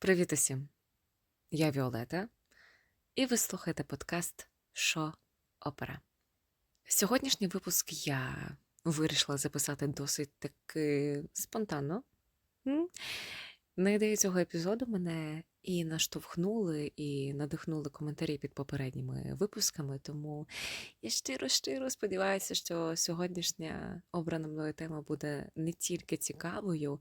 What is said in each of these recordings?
Привіт усім! Я Віолета, і ви слухаєте подкаст Шо Опера. Сьогоднішній випуск я вирішила записати досить таки спонтанно. На ідею цього епізоду мене і наштовхнули, і надихнули коментарі під попередніми випусками. Тому я щиро-щиро сподіваюся, що сьогоднішня обрана мною тема буде не тільки цікавою,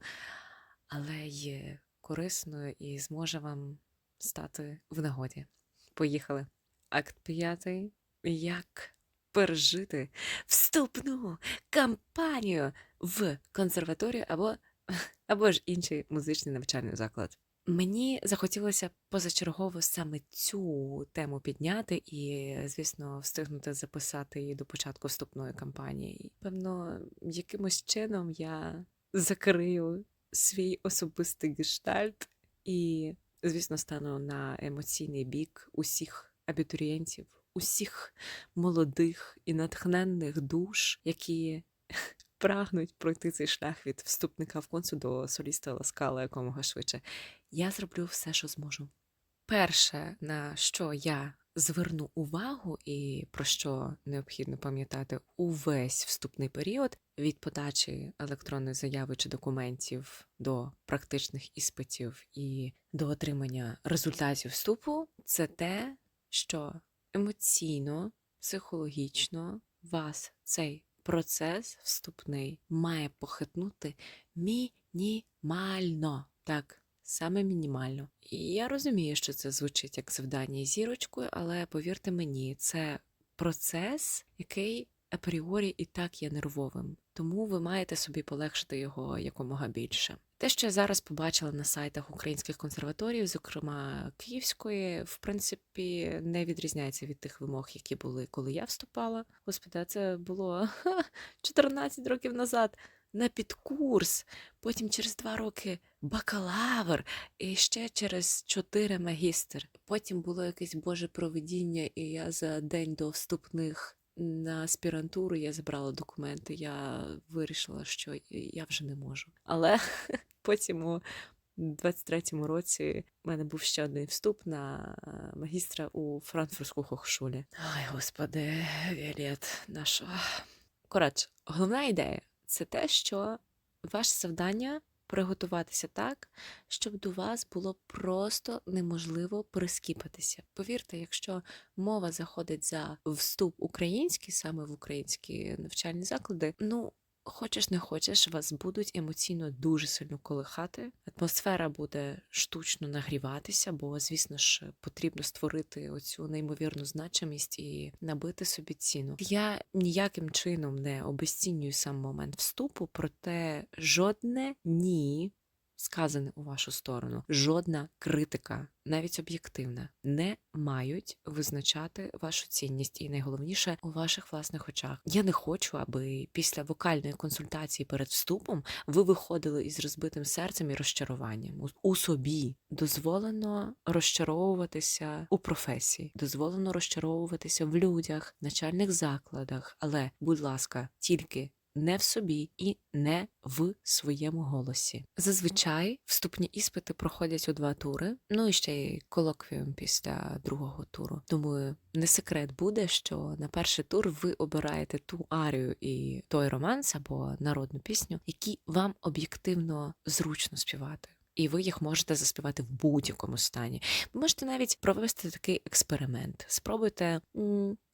але й корисною і зможе вам стати в нагоді. Поїхали. Акт п'ятий. Як пережити вступну кампанію в консерваторію або, або ж інший музичний навчальний заклад. Мені захотілося позачергово саме цю тему підняти і, звісно, встигнути записати її до початку вступної кампанії. Певно, якимось чином я закрию свій особистий гештальт і, звісно, стану на емоційний бік усіх абітурієнтів, усіх молодих і натхненних душ, які прагнуть пройти цей шлях від вступника в консу до соліста Ласкала якомога швидше. Я зроблю все, що зможу. Перше, на що я зверну увагу, і про що необхідно пам'ятати увесь вступний період від подачі електронної заяви чи документів до практичних іспитів і до отримання результатів вступу, це те, що емоційно, психологічно вас цей процес вступний має похитнути мінімально. Так, саме мінімально. Я розумію, що це звучить як завдання зірочкою, але повірте мені, це процес, який апріорі і так є нервовим, тому ви маєте собі полегшити його якомога більше. Те, що я зараз побачила на сайтах українських консерваторів, зокрема Київської, в принципі, не відрізняється від тих вимог, які були, коли я вступала. Господи, це було ха, 14 років назад на підкурс, потім через два роки бакалавр, і ще через чотири магістр. Потім було якесь боже проведіння, і я за день до вступних на аспірантуру я забрала документи. Я вирішила, що я вже не можу. Але потім у 23-му році в мене був ще один вступ на магістра у франкфуртську хохшулі. Ай, господи, Віолет, наша. Коротше, головна ідея це те, що ваше завдання приготуватися так, щоб до вас було просто неможливо прискіпатися. Повірте, якщо мова заходить за вступ український, саме в українські навчальні заклади, ну. Хочеш не хочеш, вас будуть емоційно дуже сильно колихати. Атмосфера буде штучно нагріватися, бо, звісно ж, потрібно створити оцю неймовірну значимість і набити собі ціну. Я ніяким чином не обесцінюю сам момент вступу, проте жодне ні. Сказане у вашу сторону, жодна критика, навіть об'єктивна, не мають визначати вашу цінність, і найголовніше у ваших власних очах. Я не хочу, аби після вокальної консультації перед вступом ви виходили із розбитим серцем і розчаруванням у собі. Дозволено розчаровуватися у професії, дозволено розчаровуватися в людях, начальних закладах, але, будь ласка, тільки не в собі і не в своєму голосі. Зазвичай вступні іспити проходять у два тури, ну і ще й колоквіум після другого туру. Думаю, не секрет буде, що на перший тур ви обираєте ту арію і той романс або народну пісню, які вам об'єктивно зручно співати. І ви їх можете заспівати в будь-якому стані. Ви можете навіть провести такий експеримент. Спробуйте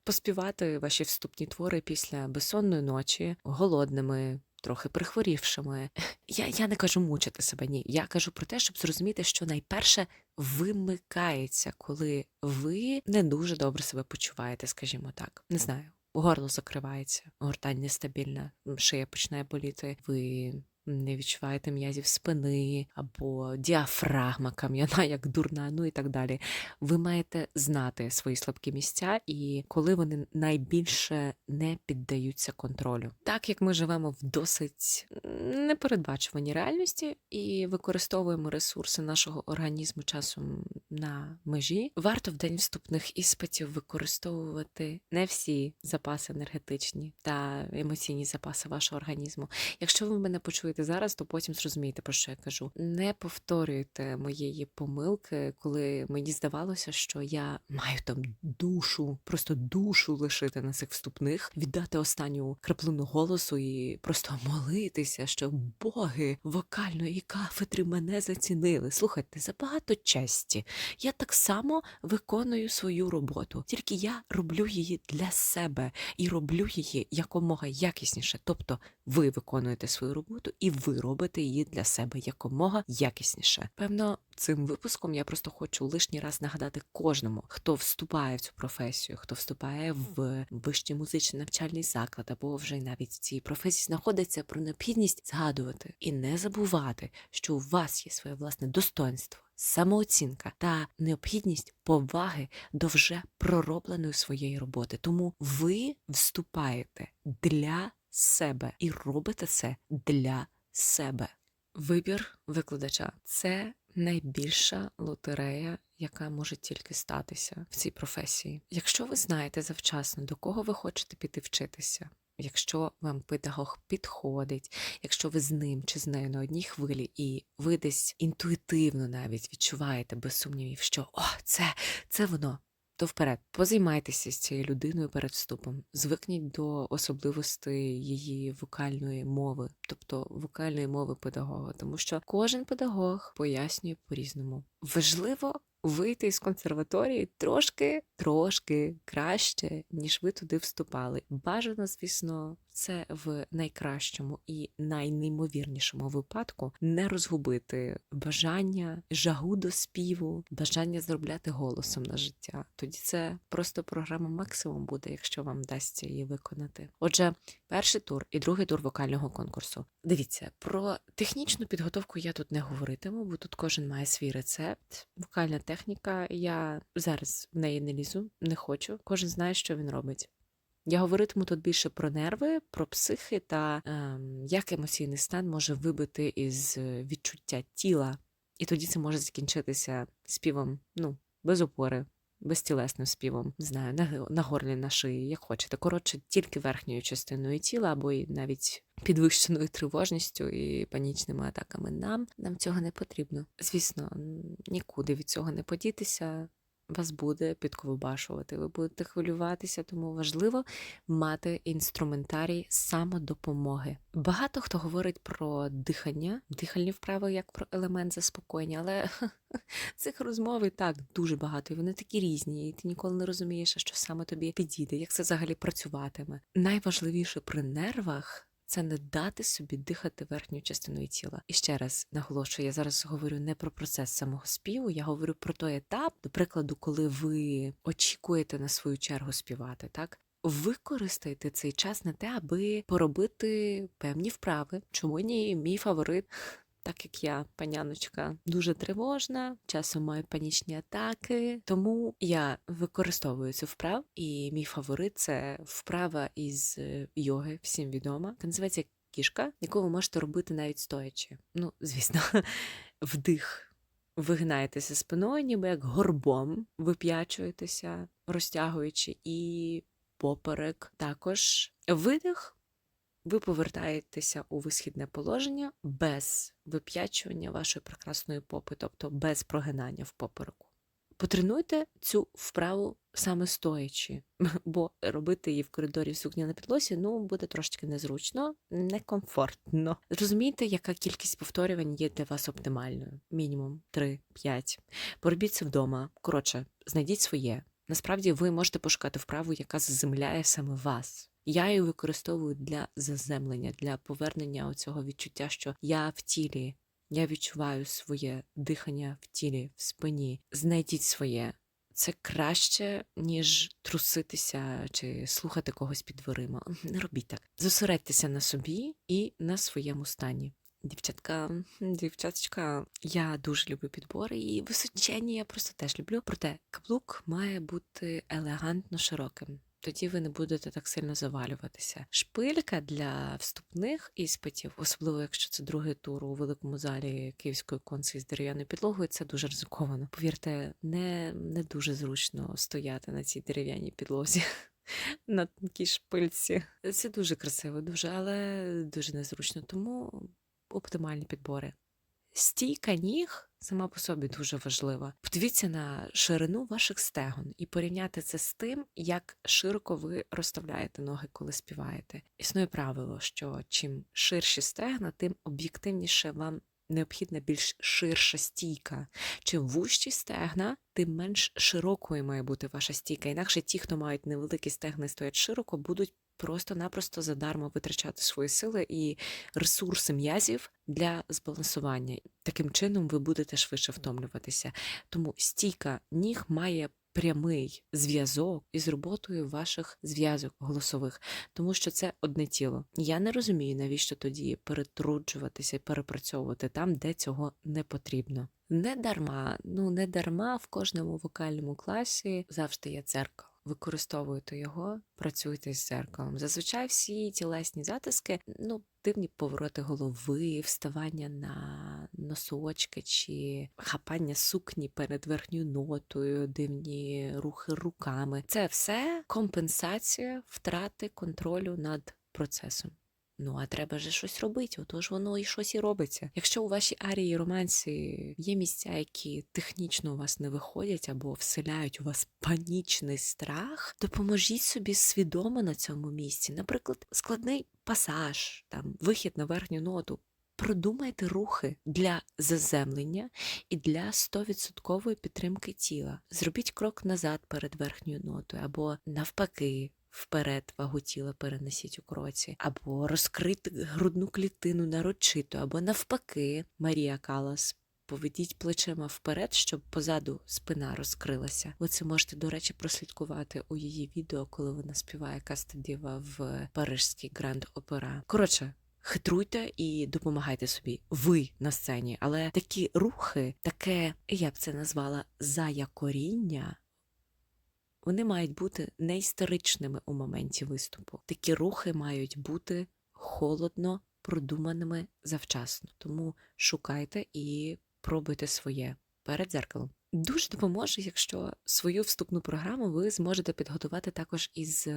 поспівати ваші вступні твори після безсонної ночі, голодними, трохи прихворівшими. Я, я не кажу мучити себе, ні. Я кажу про те, щоб зрозуміти, що найперше вимикається, коли ви не дуже добре себе почуваєте, скажімо так. Не знаю. Горло закривається, гортань нестабільна, шия починає боліти. Ви не відчуваєте м'язів спини або діафрагма кам'яна, як дурна, ну і так далі. Ви маєте знати свої слабкі місця і коли вони найбільше не піддаються контролю. Так як ми живемо в досить непередбачуваній реальності і використовуємо ресурси нашого організму часом на межі, варто в день вступних іспитів використовувати не всі запаси енергетичні та емоційні запаси вашого організму. Якщо ви мене почуєте зараз, то потім зрозумієте, про що я кажу. Не повторюйте моєї помилки, коли мені здавалося, що я маю там душу, просто душу лишити на цих вступних, віддати останню краплину голосу і просто молитися, що боги вокальної кафедри мене зацінили. Слухайте, забагато честі. Я так само виконую свою роботу, тільки я роблю її для себе і роблю її якомога якісніше. Тобто ви виконуєте свою роботу ви робите її для себе якомога якісніше. Певно, цим випуском я просто хочу лишній раз нагадати кожному, хто вступає в цю професію, хто вступає в вищий музичний навчальний заклад, або вже навіть в цій професії знаходиться про необхідність згадувати і не забувати, що у вас є своє власне достоинство. Самооцінка та необхідність поваги до вже проробленої своєї роботи. Тому ви вступаєте для себе і робите це для себе. Вибір викладача це найбільша лотерея, яка може тільки статися в цій професії. Якщо ви знаєте завчасно, до кого ви хочете піти вчитися. Якщо вам педагог підходить, якщо ви з ним чи з нею на одній хвилі, і ви десь інтуїтивно навіть відчуваєте без сумнівів, що о, це, це воно, то вперед позаймайтеся з цією людиною перед вступом, звикніть до особливостей її вокальної мови, тобто вокальної мови педагога, тому що кожен педагог пояснює по-різному. Важливо вийти з консерваторії трошки, трошки краще, ніж ви туди вступали. Бажано, звісно, це в найкращому і найнеймовірнішому випадку не розгубити бажання, жагу до співу, бажання заробляти голосом на життя. Тоді це просто програма максимум буде, якщо вам вдасться її виконати. Отже, перший тур і другий тур вокального конкурсу. Дивіться, про технічну підготовку я тут не говоритиму, бо тут кожен має свій рецепт. Вокальна техніка, я зараз в неї не лізу, не хочу. Кожен знає, що він робить. Я говоритиму тут більше про нерви, про психи та ем, як емоційний стан може вибити із е, відчуття тіла, і тоді це може закінчитися співом, ну, без опори, безтілесним співом, не знаю, на, на горлі, на шиї, як хочете. Коротше, тільки верхньою частиною тіла, або й навіть підвищеною тривожністю і панічними атаками. Нам нам цього не потрібно. Звісно, нікуди від цього не подітися. Вас буде підковбашувати, ви будете хвилюватися, тому важливо мати інструментарій самодопомоги. Багато хто говорить про дихання, дихальні вправи як про елемент заспокоєння, але цих розмов і так дуже багато, і вони такі різні, і ти ніколи не розумієш, що саме тобі підійде, як це взагалі працюватиме. Найважливіше при нервах. Це не дати собі дихати верхньою частиною тіла. І ще раз наголошую, я зараз говорю не про процес самого співу, я говорю про той етап, до прикладу, коли ви очікуєте на свою чергу співати, так? Використайте цей час на те, аби поробити певні вправи. Чому ні, мій фаворит так як я, паняночка, дуже тривожна, часом маю панічні атаки, тому я використовую цю вправу, і мій фаворит це вправа із е, йоги, всім відома. Це називається кішка, яку ви можете робити навіть стоячи. Ну, звісно, вдих. Вигинаєтеся спиною, ніби як горбом, вип'ячуєтеся, розтягуючи, і поперек також видих ви повертаєтеся у висхідне положення без вип'ячування вашої прекрасної попи, тобто без прогинання в попереку. Потренуйте цю вправу саме стоячи, бо робити її в коридорі в сукні на підлозі ну буде трошки незручно, некомфортно. Зрозумійте, яка кількість повторювань є для вас оптимальною. Мінімум 3-5. Поробіть це вдома. Коротше, знайдіть своє. Насправді ви можете пошукати вправу, яка заземляє саме вас. Я її використовую для заземлення, для повернення оцього відчуття, що я в тілі, я відчуваю своє дихання в тілі, в спині. Знайдіть своє. Це краще, ніж труситися чи слухати когось під дверима. Не робіть так. Зосередьтеся на собі і на своєму стані. Дівчатка, дівчаточка, я дуже люблю підбори і височені я просто теж люблю. Проте каблук має бути елегантно широким. Тоді ви не будете так сильно завалюватися. Шпилька для вступних іспитів, особливо якщо це другий тур у великому залі київської конці з дерев'яною підлогою, це дуже ризиковано. Повірте, не, не дуже зручно стояти на цій дерев'яній підлозі. На тонкій шпильці. Це дуже красиво, дуже, але дуже незручно. Тому оптимальні підбори. Стійка ніг сама по собі дуже важлива. Подивіться на ширину ваших стегон і порівняти це з тим, як широко ви розставляєте ноги, коли співаєте. Існує правило, що чим ширші стегна, тим об'єктивніше вам необхідна більш ширша стійка. Чим вужчі стегна, тим менш широкою має бути ваша стійка. Інакше ті, хто мають невеликі стегна і стоять широко, будуть просто-напросто задармо витрачати свої сили і ресурси м'язів для збалансування. Таким чином ви будете швидше втомлюватися. Тому стійка ніг має прямий зв'язок із роботою ваших зв'язок голосових, тому що це одне тіло. Я не розумію, навіщо тоді перетруджуватися і перепрацьовувати там, де цього не потрібно. Не дарма, ну не дарма в кожному вокальному класі завжди є дзеркало. Використовуйте його, працюйте з зеркалом. Зазвичай всі тілесні затиски, ну, дивні повороти голови, вставання на носочки чи хапання сукні перед верхньою нотою, дивні рухи руками. Це все компенсація втрати контролю над процесом. Ну, а треба же щось робити, отож воно і щось і робиться. Якщо у вашій арії і романсі є місця, які технічно у вас не виходять або вселяють у вас панічний страх, допоможіть собі свідомо на цьому місці. Наприклад, складний пасаж, там вихід на верхню ноту. Продумайте рухи для заземлення і для 100% підтримки тіла. Зробіть крок назад перед верхньою нотою, або навпаки, вперед вагу тіла перенесіть у кроці, або розкрити грудну клітину нарочито, або навпаки, Марія Калас. Поведіть плечима вперед, щоб позаду спина розкрилася. Ви це можете, до речі, прослідкувати у її відео, коли вона співає Кастадіва в Парижський гранд опера. Коротше, хитруйте і допомагайте собі. Ви на сцені, але такі рухи, таке я б це назвала заякоріння. Вони мають бути не історичними у моменті виступу. Такі рухи мають бути холодно продуманими завчасно. Тому шукайте і пробуйте своє перед дзеркалом. Дуже допоможе, якщо свою вступну програму ви зможете підготувати також із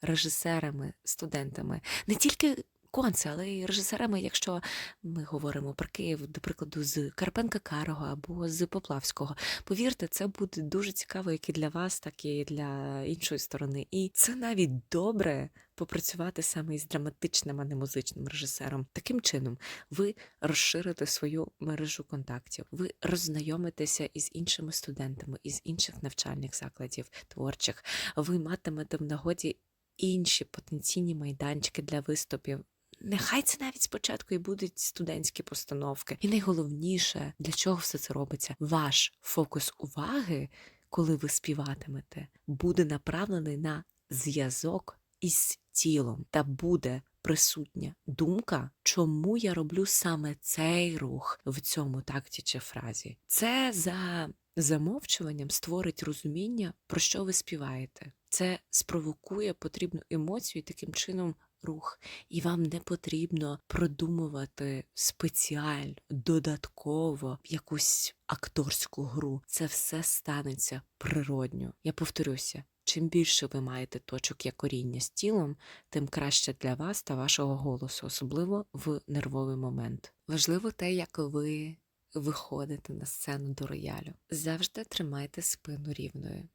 режисерами, студентами, не тільки конце, але й режисерами, якщо ми говоримо про Київ, до прикладу, з Карпенка Карого або з Поплавського. Повірте, це буде дуже цікаво, як і для вас, так і для іншої сторони. І це навіть добре попрацювати саме із драматичним, а не музичним режисером. Таким чином, ви розширите свою мережу контактів, ви роззнайомитеся із іншими студентами, із інших навчальних закладів творчих. Ви матимете в нагоді інші потенційні майданчики для виступів. Нехай це навіть спочатку і будуть студентські постановки. І найголовніше, для чого все це робиться, ваш фокус уваги, коли ви співатимете, буде направлений на зв'язок із тілом, та буде присутня думка, чому я роблю саме цей рух в цьому такті чи фразі. Це за замовчуванням створить розуміння, про що ви співаєте. Це спровокує потрібну емоцію, і таким чином рух, і вам не потрібно продумувати спеціально, додатково якусь акторську гру. Це все станеться природньо. Я повторюся. Чим більше ви маєте точок якоріння з тілом, тим краще для вас та вашого голосу, особливо в нервовий момент. Важливо те, як ви виходите на сцену до роялю. Завжди тримайте спину рівною.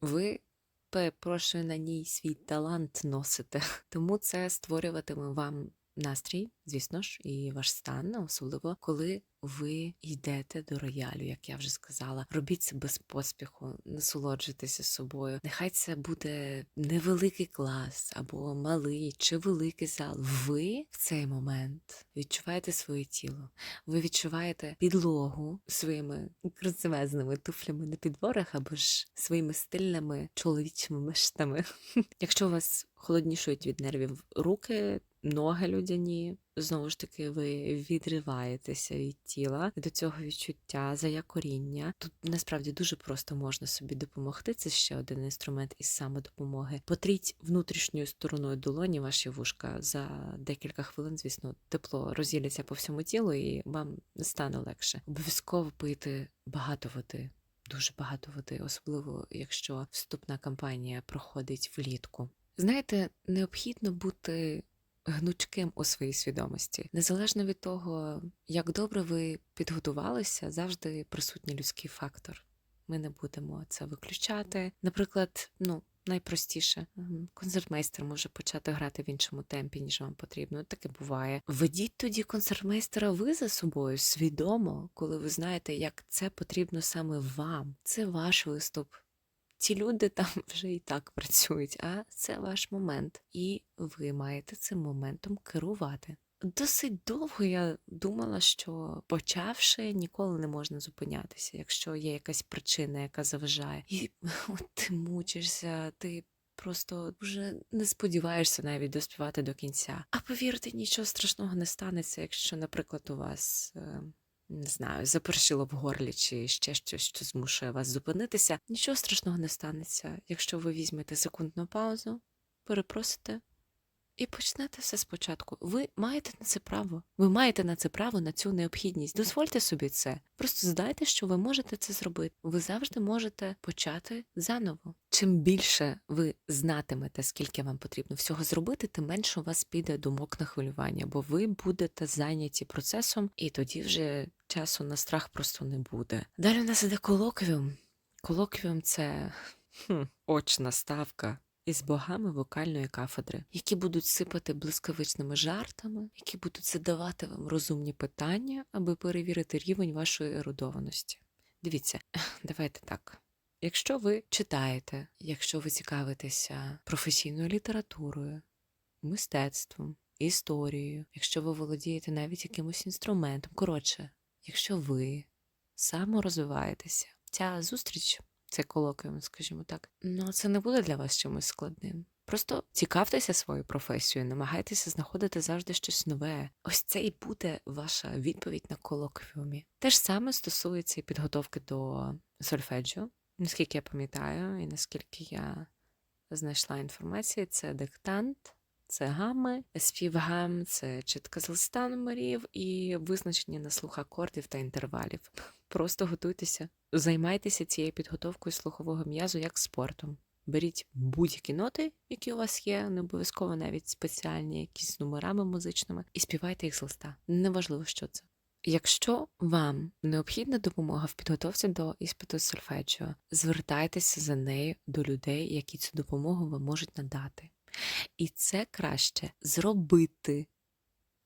Ви перепрошую на ній свій талант носите, тому це створюватиме вам настрій, звісно ж, і ваш стан, особливо коли ви йдете до роялю, як я вже сказала. Робіть це без поспіху, насолоджуйтеся собою. Нехай це буде невеликий клас або малий чи великий зал. Ви в цей момент відчуваєте своє тіло. Ви відчуваєте підлогу своїми красивезними туфлями на підборах або ж своїми стильними чоловічими мештами. Якщо у вас холоднішують від нервів руки, ноги людяні. Знову ж таки, ви відриваєтеся від тіла до цього відчуття, заякоріння. Тут насправді дуже просто можна собі допомогти. Це ще один інструмент із самодопомоги. Потріть внутрішньою стороною долоні ваші вушка за декілька хвилин, звісно, тепло розілється по всьому тілу, і вам стане легше. Обов'язково пити багато води. Дуже багато води, особливо якщо вступна кампанія проходить влітку. Знаєте, необхідно бути гнучким у своїй свідомості. Незалежно від того, як добре ви підготувалися, завжди присутній людський фактор. Ми не будемо це виключати. Наприклад, ну. Найпростіше концертмейстер може почати грати в іншому темпі, ніж вам потрібно. Таке буває. Ведіть тоді концертмейстера ви за собою свідомо, коли ви знаєте, як це потрібно саме вам. Це ваш виступ. Ці люди там вже і так працюють, а це ваш момент, і ви маєте цим моментом керувати. Досить довго я думала, що почавши, ніколи не можна зупинятися, якщо є якась причина, яка заважає. І ти мучишся, ти просто вже не сподіваєшся навіть доспівати до кінця. А повірте, нічого страшного не станеться, якщо, наприклад, у вас. Не знаю, запершило в горлі чи ще щось, що змушує вас зупинитися. Нічого страшного не станеться, якщо ви візьмете секундну паузу, перепросите і почнете все спочатку. Ви маєте на це право. Ви маєте на це право, на цю необхідність. Дозвольте собі це. Просто здайте, що ви можете це зробити. Ви завжди можете почати заново. Чим більше ви знатимете, скільки вам потрібно всього зробити, тим менше у вас піде думок на хвилювання, бо ви будете зайняті процесом, і тоді вже часу на страх просто не буде. Далі у нас іде колоквіум. Колоквіум це хм, очна ставка із богами вокальної кафедри, які будуть сипати блискавичними жартами, які будуть задавати вам розумні питання, аби перевірити рівень вашої ерудованості. Дивіться, давайте так. Якщо ви читаєте, якщо ви цікавитеся професійною літературою, мистецтвом, історією, якщо ви володієте навіть якимось інструментом, коротше, якщо ви саморозвиваєтеся, ця зустріч це колоквіум, скажімо так. Ну, це не буде для вас чимось складним. Просто цікавтеся своєю професією, намагайтеся знаходити завжди щось нове. Ось це і буде ваша відповідь на колоквіумі. Те ж саме стосується і підготовки до сольфеджіо. Наскільки я пам'ятаю, і наскільки я знайшла інформацію, це диктант, це гами, спів гам, це чітка з листа номерів і визначення на слух акордів та інтервалів. Просто готуйтеся, займайтеся цією підготовкою слухового м'язу як спортом. Беріть будь-які ноти, які у вас є, не обов'язково навіть спеціальні, якісь з номерами музичними, і співайте їх з листа. Неважливо, що це. Якщо вам необхідна допомога в підготовці до іспиту з сольфеджіо, звертайтеся за нею до людей, які цю допомогу вам можуть надати. І це краще зробити,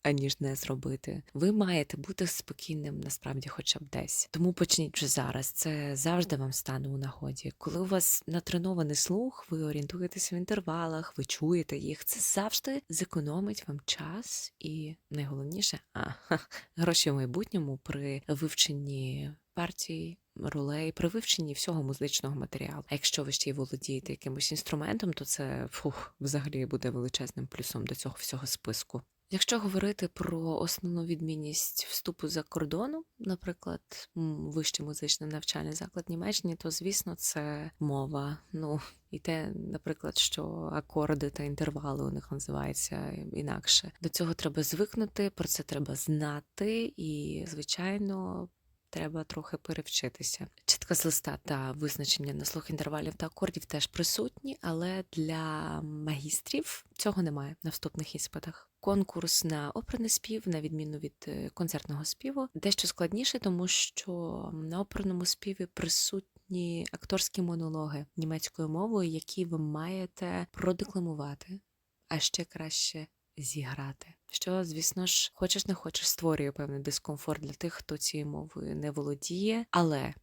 аніж не зробити. Ви маєте бути спокійним насправді, хоча б десь. Тому почніть вже зараз. Це завжди вам стане у нагоді. Коли у вас натренований слух, ви орієнтуєтеся в інтервалах, ви чуєте їх. Це завжди зекономить вам час і найголовніше, а гроші в майбутньому при вивченні партій. Ролей при вивченні всього музичного матеріалу. А якщо ви ще й володієте якимось інструментом, то це фух, взагалі буде величезним плюсом до цього всього списку. Якщо говорити про основну відмінність вступу за кордону, наприклад, вищий музичний навчальний заклад Німеччини, то звісно це мова. Ну і те, наприклад, що акорди та інтервали у них називаються інакше. До цього треба звикнути, про це треба знати, і звичайно. Треба трохи перевчитися. Чітка з листа та визначення на слух інтервалів та акордів теж присутні, але для магістрів цього немає на вступних іспитах. Конкурс на оперний спів, на відміну від е, концертного співу, дещо складніше, тому що на оперному співі присутні акторські монологи німецькою мовою, які ви маєте продекламувати, а ще краще зіграти. Що, звісно ж, хочеш не хочеш, створює певний дискомфорт для тих, хто цією мовою не володіє, але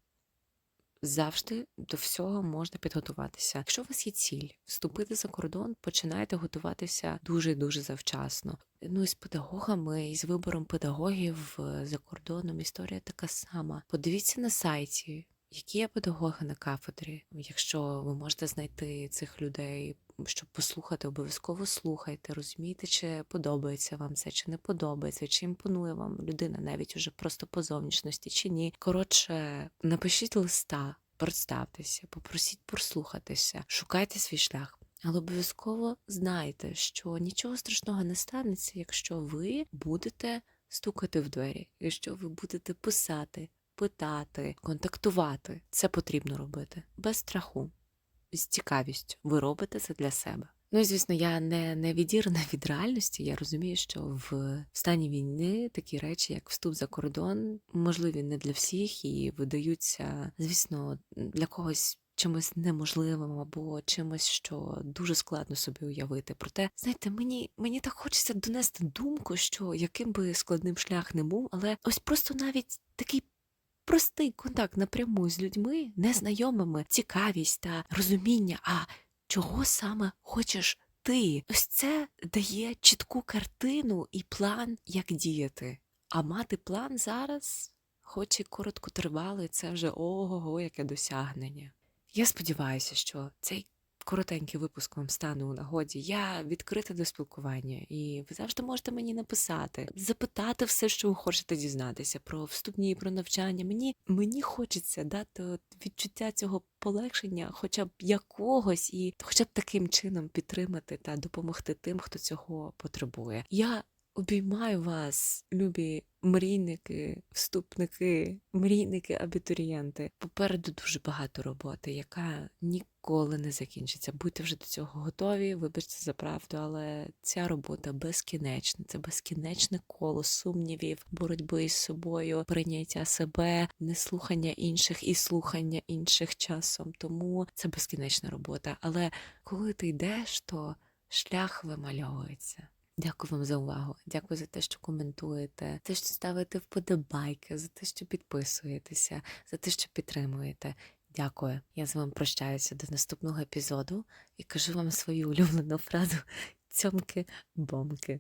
завжди до всього можна підготуватися. Якщо у вас є ціль вступити за кордон, починайте готуватися дуже дуже завчасно. Ну і з педагогами, і з вибором педагогів е, за кордоном історія така сама. Подивіться на сайті. Які є педагоги на кафедрі? Якщо ви можете знайти цих людей, щоб послухати, обов'язково слухайте, розумієте, чи подобається вам це, чи не подобається, чи імпонує вам людина навіть уже просто по зовнішності, чи ні. Коротше, напишіть листа, представтеся, попросіть прослухатися, шукайте свій шлях. Але обов'язково знайте, що нічого страшного не станеться, якщо ви будете стукати в двері, якщо ви будете писати, питати, контактувати. Це потрібно робити без страху, з цікавістю. Ви робите це для себе. Ну і звісно, я не, не відірна від реальності. Я розумію, що в стані війни такі речі, як вступ за кордон, можливі не для всіх і видаються, звісно, для когось. Чимось неможливим або чимось, що дуже складно собі уявити. Проте, знаєте, мені мені так хочеться донести думку, що яким би складним шлях не був, але ось просто навіть такий простий контакт напряму з людьми, незнайомими, цікавість та розуміння, а чого саме хочеш ти. Ось це дає чітку картину і план, як діяти. А мати план зараз, хоч і короткотривалий, це вже ого-го, яке досягнення. Я сподіваюся, що цей коротенький випуск вам стане у нагоді. Я відкрита до спілкування, і ви завжди можете мені написати, запитати все, що ви хочете дізнатися про вступні, про навчання. Мені мені хочеться дати відчуття цього полегшення, хоча б якогось, і хоча б таким чином підтримати та допомогти тим, хто цього потребує. Я обіймаю вас, любі мрійники, вступники, мрійники, абітурієнти. Попереду дуже багато роботи, яка ніколи не закінчиться. Будьте вже до цього готові, вибачте за правду, але ця робота безкінечна. Це безкінечне коло сумнівів, боротьби із собою, прийняття себе, неслухання інших і слухання інших часом. Тому це безкінечна робота. Але коли ти йдеш, то шлях вимальовується. Дякую вам за увагу. Дякую за те, що коментуєте, за те, що ставите вподобайки, за те, що підписуєтеся, за те, що підтримуєте. Дякую. Я з вами прощаюся до наступного епізоду і кажу вам свою улюблену фразу цьомки-бомки.